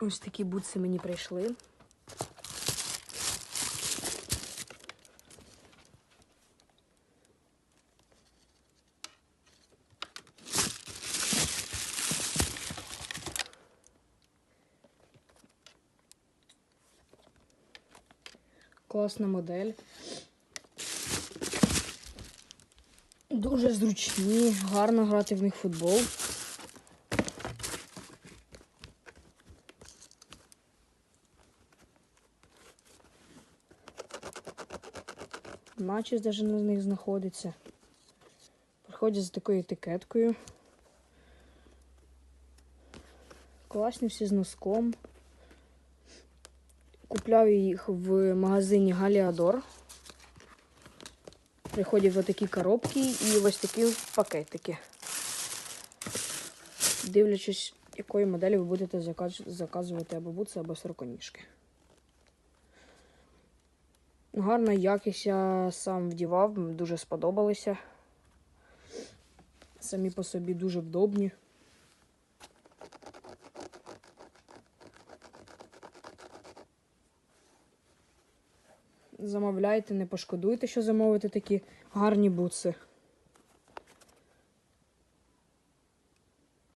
Ось такі бутси мені прийшли. Класна модель. Дуже зручні, гарно грати в них футбол. Начос навіть на них знаходиться. Приходять з такою етикеткою. Класні всі з носком. Купляв їх в магазині Галіадор. Приходять в такі коробки і ось такі пакетики. Дивлячись, якої моделі ви будете заказ- заказувати або бутси, або сороконіжки. Гарна якість я сам вдівав, дуже сподобалися. Самі по собі дуже вдобні. Замовляйте, не пошкодуйте, що замовити такі гарні бутси.